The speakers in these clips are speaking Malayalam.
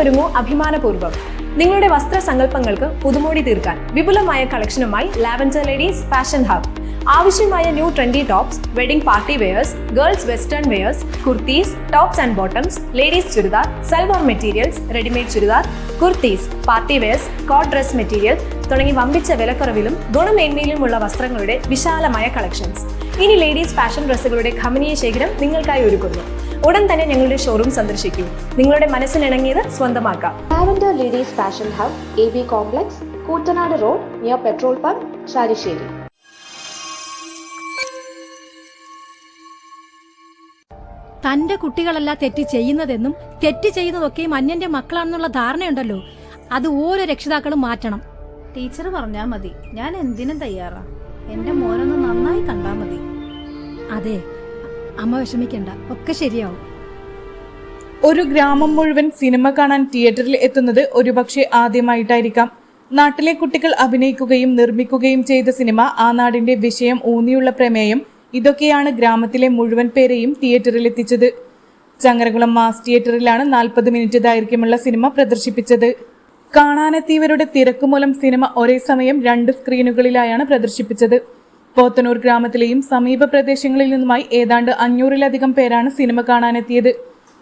ഒരുങ്ങൂ അഭിമാനപൂർവം. നിങ്ങളുടെ വസ്ത്ര സങ്കല്പങ്ങൾക്ക് പുതുമോടി തീർക്കാൻ വിപുലമായ കളക്ഷനുമായി ലാവൻഡർ ലേഡീസ് ഫാഷൻ ഹബ് ആവശ്യമായ new trendy tops wedding party wears girls western wears kurtis tops and bottoms ladies churidar salwar materials readymade churidar kurtis party wears coat dress material തുടങ്ങി വമ്പിച്ച വിലക്കുറവിലും ഗുണമേന്മയിലുമുള്ള വസ്ത്രങ്ങളുടെ വിശാലമായ കളക്ഷൻസ് ഇനി ലേഡീസ് ഫാഷൻ ഡ്രസ്സുകളുടെ ഖമനീയ ശേഖരം നിങ്ങൾക്കായി ഒരുക്കുന്നു. ഉടൻ തന്നെ ഞങ്ങളുടെ ഷോറൂം സന്ദർശിക്കൂ. നിങ്ങളുടെ മനസ്സിനിണങ്ങിയത് സ്വന്തമാക്കാം. Lavender ladies fashion hub A B complex Koottanad road near petrol pump Sharissery തന്റെ കുട്ടികളല്ല തെറ്റ് ചെയ്യുന്നതെന്നും തെറ്റ് ചെയ്യുന്നതൊക്കെയും അന്യന്റെ മക്കളാണെന്നുള്ള ധാരണയുണ്ടല്ലോ. അത് ഓരോ രക്ഷിതാക്കളും മാറ്റണം. ടീച്ചർ പറഞ്ഞാ മതി. ഞാൻ എന്തിനും തയ്യാറാ. എന്റെ മോനൊന്ന് നന്നായി കണ്ടാ മതി. അതെ. അമ്മ വിഷമിക്കണ്ട. ഒക്കെ ശരിയാവും. ഒരു ഗ്രാമം മുഴുവൻ സിനിമ കാണാൻ തിയേറ്ററിൽ എത്തുന്നത് ഒരുപക്ഷെ ആദ്യമായിട്ടായിരിക്കാം. നാട്ടിലെ കുട്ടികൾ അഭിനയിക്കുകയും നിർമ്മിക്കുകയും ചെയ്ത സിനിമ ആ നാടിന്റെ വിഷയം ഊന്നിയുള്ള പ്രമേയം. ഇതൊക്കെയാണ് ഗ്രാമത്തിലെ മുഴുവൻ പേരെയും തിയേറ്ററിൽ എത്തിച്ചത്. ചങ്ങരകുളം മാസ് തിയേറ്ററിലാണ് നാൽപ്പത് മിനിറ്റ് ദൈർഘ്യമുള്ള സിനിമ പ്രദർശിപ്പിച്ചത്. കാണാനെത്തിയവരുടെ തിരക്കുമൂലം സിനിമ ഒരേ സമയം രണ്ട് സ്ക്രീനുകളിലായാണ് പ്രദർശിപ്പിച്ചത്. പോത്തനൂർ ഗ്രാമത്തിലെയും സമീപ പ്രദേശങ്ങളിൽ നിന്നുമായി ഏതാണ്ട് അഞ്ഞൂറിലധികം പേരാണ് സിനിമ കാണാനെത്തിയത്.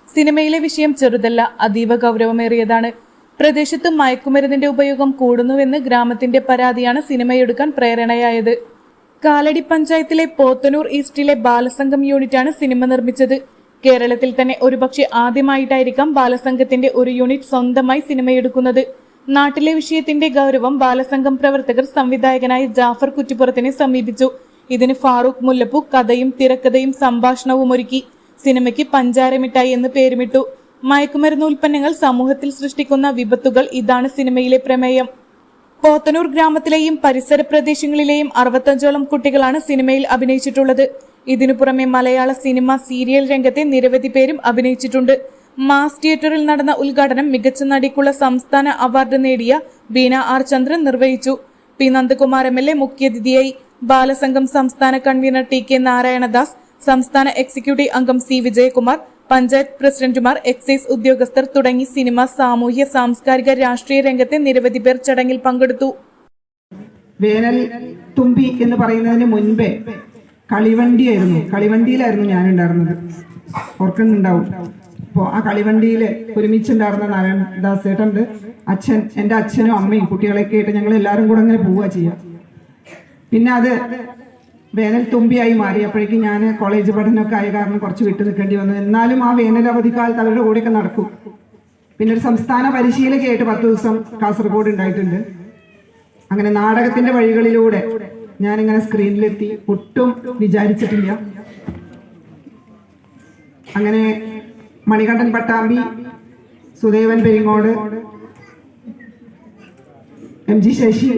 സിനിമയിലെ വിഷയം ചെറുതല്ല അതീവ ഗൗരവമേറിയതാണ്. പ്രദേശത്ത് മയക്കുമരുന്നിന്റെ ഉപയോഗം കൂടുന്നുവെന്ന് ഗ്രാമത്തിന്റെ പരാതിയാണ് സിനിമയെടുക്കാൻ പ്രേരണയായത്. കാലടി പഞ്ചായത്തിലെ പോത്തനൂർ ഈസ്റ്റിലെ ബാലസംഘം യൂണിറ്റാണ് സിനിമ നിർമ്മിച്ചത്. കേരളത്തിൽ തന്നെ ഒരുപക്ഷെ ആദ്യമായിട്ടായിരിക്കാം ബാലസംഘത്തിന്റെ ഒരു യൂണിറ്റ് സ്വന്തമായി സിനിമയെടുക്കുന്നത്. നാട്ടിലെ വിഷയത്തിന്റെ ഗൗരവം ബാലസംഘം പ്രവർത്തകർ സംവിധായകനായ ജാഫർ കുറ്റിപ്പുറത്തിനെ സമീപിച്ചു. ഇതിന് ഫാറൂഖ് മുല്ലപ്പൂ കഥയും തിരക്കഥയും സംഭാഷണവും ഒരുക്കി. സിനിമയ്ക്ക് പഞ്ചാരമിഠായി എന്ന് പേരുമിട്ടു. മയക്കുമരുന്ന് ഉൽപ്പന്നങ്ങൾ സമൂഹത്തിൽ സൃഷ്ടിക്കുന്ന വിപത്തുകൾ ഇതാണ് സിനിമയിലെ പ്രമേയം. പോത്തനൂർ ഗ്രാമത്തിലെയും പരിസര പ്രദേശങ്ങളിലെയും അറുപത്തഞ്ചോളം കുട്ടികളാണ് സിനിമയിൽ അഭിനയിച്ചിട്ടുള്ളത്. ഇതിനു പുറമെ മലയാള സിനിമ സീരിയൽ രംഗത്തെ നിരവധി പേരും അഭിനയിച്ചിട്ടുണ്ട്. മാസ് തിയേറ്ററിൽ നടന്ന ഉദ്ഘാടനം മികച്ച നടിക്കുള്ള സംസ്ഥാന അവാർഡ് നേടിയ ബീന ആർ ചന്ദ്രൻ നിർവഹിച്ചു. P Nandakumar M L A മുഖ്യാതിഥിയായി ബാലസംഘം സംസ്ഥാന കൺവീനർ ടി കെ നാരായണദാസ് സംസ്ഥാന എക്സിക്യൂട്ടീവ് അംഗം സി വിജയകുമാർ പഞ്ചായത്ത് പ്രസിഡന്റുമാർ എക്സൈസ് ഉദ്യോഗസ്ഥർ തുടങ്ങി സിനിമ സാമൂഹ്യ സാംസ്കാരിക രാഷ്ട്രീയ രംഗത്തെ നിരവധി പേർ ചടങ്ങിൽ പങ്കെടുത്തു. വേനൽ തുമ്പി എന്ന് പറയുന്നതിന് മുൻപേ കളിവണ്ടിയായിരുന്നു. കളിവണ്ടിയിലായിരുന്നു ഞാൻ ഉണ്ടായിരുന്നത് ഓർക്കുന്നുണ്ടാവും. അപ്പോൾ ആ കളിവണ്ടിയിൽ ഒരുമിച്ചുണ്ടായിരുന്ന നാരായണദാസ് ചേട്ടന്റെ അച്ഛൻ എന്റെ അച്ഛനും അമ്മയും കുട്ടികളൊക്കെ ആയിട്ട് ഞങ്ങൾ എല്ലാവരും കൂടെ അങ്ങനെ പോവുക ചെയ്യുക പിന്നെ അത് വേനൽ തുമ്പിയായി മാറിയപ്പോഴേക്കും ഞാൻ കോളേജ് പഠനമൊക്കെ ആയ കാരണം കുറച്ച് വിട്ടു നിൽക്കേണ്ടി വന്നു. എന്നാലും ആ വേനൽ അവധിക്കാലത്ത് അവരുടെ കൂടെയൊക്കെ നടക്കും. പിന്നെ ഒരു സംസ്ഥാന പരിശീലകയായിട്ട് പത്ത് ദിവസം കാസർഗോഡ് ഉണ്ടായിട്ടുണ്ട്. അങ്ങനെ നാടകത്തിന്റെ വഴികളിലൂടെ ഞാനിങ്ങനെ സ്ക്രീനിലെത്തി. ഒട്ടും വിചാരിച്ചിട്ടില്ല. അങ്ങനെ മണികണ്ഠൻ പട്ടാമ്പി സുദേവൻ പെരിങ്ങോട് എം ജി ശശി.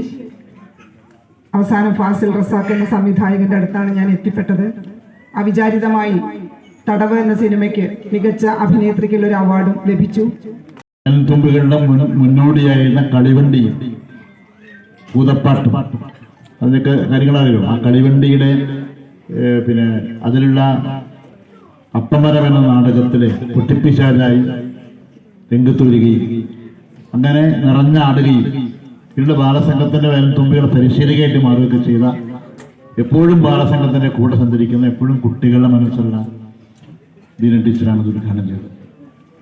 അവസാനം ഫാസിൽ റസാഖ് എന്ന സംവിധായകന്റെ അടുത്താണ് ഞാൻ എത്തിപ്പെട്ടത്. അവിചാരിതമായി തടവ് എന്ന സിനിമയ്ക്ക് മികച്ച അഭിനേത്രിക്കുള്ള ഒരു അവാർഡും ലഭിച്ചു. തുമ്പികളുടെ മുന്നോടിയായിരുന്ന കളിവണ്ടി ഭൂതപ്പാട്ട്. അതിനൊക്കെ കാര്യങ്ങളറിയോ ആ കളിവണ്ടിയുടെ പിന്നെ അതിലുള്ള അപ്പമരം എന്ന നാടകത്തിലെ പൊട്ടിപ്പിശാലായി രംഗത്ത് വരികയും അങ്ങനെ നിറഞ്ഞാടുകയും പിന്നീട് ബാലസംഘത്തിന്റെ വേനൽ തുമ്പികളെ പരിശീലകയായിട്ട് മാറുകയൊക്കെ ചെയ്ത എപ്പോഴും ബാലസംഘത്തിന്റെ കൂടെ സഞ്ചരിക്കുന്ന എപ്പോഴും കുട്ടികളുടെ മനസ്സുള്ള ദീന ടീച്ചറാണ് ഉദ്ഘാടനം ചെയ്തത്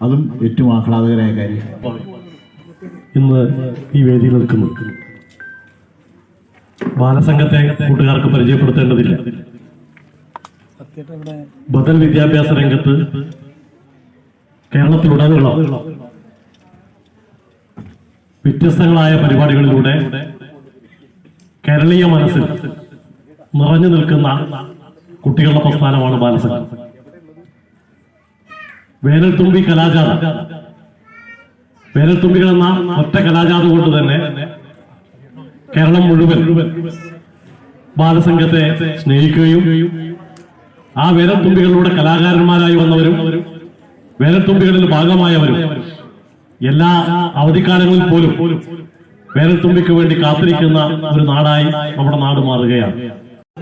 അതും ഏറ്റവും ആഹ്ലാദകരമായ കാര്യം. ഇന്ന് ഈ വേദിയിൽ നിൽക്കുന്നു. ബാലസംഘത്തെ കൂട്ടുകാർക്ക് പരിചയപ്പെടുത്തേണ്ടതില്ല. ബദൽ വിദ്യാഭ്യാസ രംഗത്ത് കേരളത്തിലുടനീളം വ്യത്യസ്തങ്ങളായ പരിപാടികളിലൂടെ കേരളീയ മനസ്സിൽ നിറഞ്ഞു നിൽക്കുന്ന കുട്ടികളുടെ പ്രസ്ഥാനമാണ് ബാലസംഘം. വേനൽത്തുമ്പി കലാജാഥ. വേനൽത്തുമ്പികൾ എന്ന ഒറ്റ കലാജാഥ കൊണ്ട് തന്നെ കേരളം മുഴുവൻ ബാലസംഘത്തെ സ്നേഹിക്കുകയും ആ വേദത്തുമ്പികളിലൂടെ കലാകാരന്മാരായി വന്നവരും വേദത്തുമ്പികളിൽ ഭാഗമായവരും എല്ലാ അവധിക്കാലങ്ങളിൽ പോലും വേദത്തുമ്പിക്ക് വേണ്ടി കാത്തിരിക്കുന്ന ഒരു നാടായി നമ്മുടെ നാട് മാറുകയാണ്.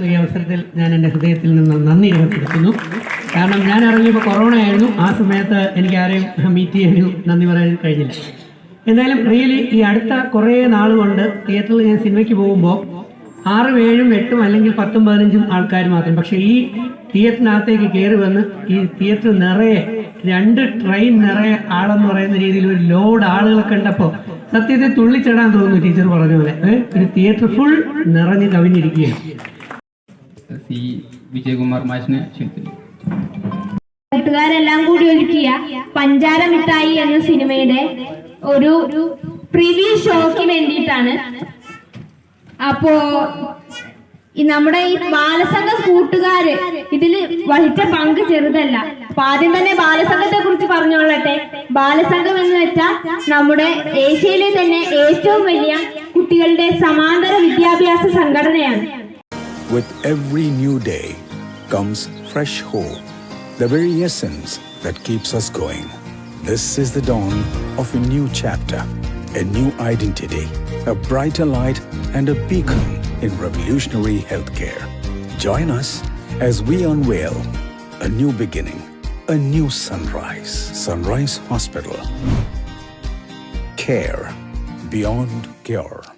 ഈ അവസരത്തിൽ ഞാൻ എന്റെ ഹൃദയത്തിൽ നിന്ന് നന്ദി രേഖപ്പെടുത്തുന്നു. കാരണം ഞാൻ ഇറങ്ങിയപ്പോൾ കൊറോണ ആയിരുന്നു. ആ സമയത്ത് എനിക്ക് ആരെയും മീറ്റ് ചെയ്യാനും നന്ദി പറയാൻ കഴിഞ്ഞില്ല. എന്തായാലും റിയലി ഈ അടുത്ത കുറേ നാൾ കൊണ്ട് തിയേറ്ററിൽ ഞാൻ സിനിമയ്ക്ക് പോകുമ്പോൾ ആറും ഏഴും എട്ടും അല്ലെങ്കിൽ പത്തും പതിനഞ്ചും ആൾക്കാർ മാത്രം. പക്ഷെ ഈ തിയേറ്ററിനകത്തേക്ക് കയറി വന്ന് ഈ തിയേറ്റർ നിറയെ രണ്ട് ട്രെയിൻ നിറയെ ആളെന്ന് പറയുന്ന രീതിയിൽ ഒരു ലോഡ് ആളുകളെ കണ്ടപ്പോൾ സത്യത്തെ തുള്ളിച്ചിടാൻ തോന്നുന്നു ടീച്ചർ പറഞ്ഞ പോലെ? ഒരു തിയേറ്റർ ഫുൾ നിറഞ്ഞ് കവിഞ്ഞിരിക്കുകയാണ്. സി വിജയകുമാർ മാഷിനെ ക്ഷണിക്കുന്നു. കൂട്ടുകാരെല്ലാം കൂടി ഒരുക്കിയ പഞ്ചാര മിഠായി എന്ന സിനിമയുടെ ഒരു പ്രിവ്യൂ ഷോയ്ക്ക് വേണ്ടിയിട്ടാണ് അപ്പോ നമ്മുടെ ഈ ബാലസംഘ കൂട്ടുകാര് ഇതിൽ വഹിച്ച പങ്ക് ചെറുതല്ല. അപ്പൊ ആദ്യം തന്നെ ബാലസംഘത്തെ കുറിച്ച് പറഞ്ഞോളട്ടെ. ബാലസംഘം എന്ന് വെച്ചാൽ നമ്മുടെ ഏഷ്യയിലെ തന്നെ ഏറ്റവും വലിയ കുട്ടികളുടെ സമാന്തര വിദ്യാഭ്യാസ സംഘടനയാണ്. With every new day comes fresh hope, the very essence that keeps us going. This is the dawn of a new chapter, a new identity, a brighter light, and a beacon in revolutionary healthcare. Join us as we unveil a new beginning, a new sunrise. Sunrise Hospital. Care beyond cure.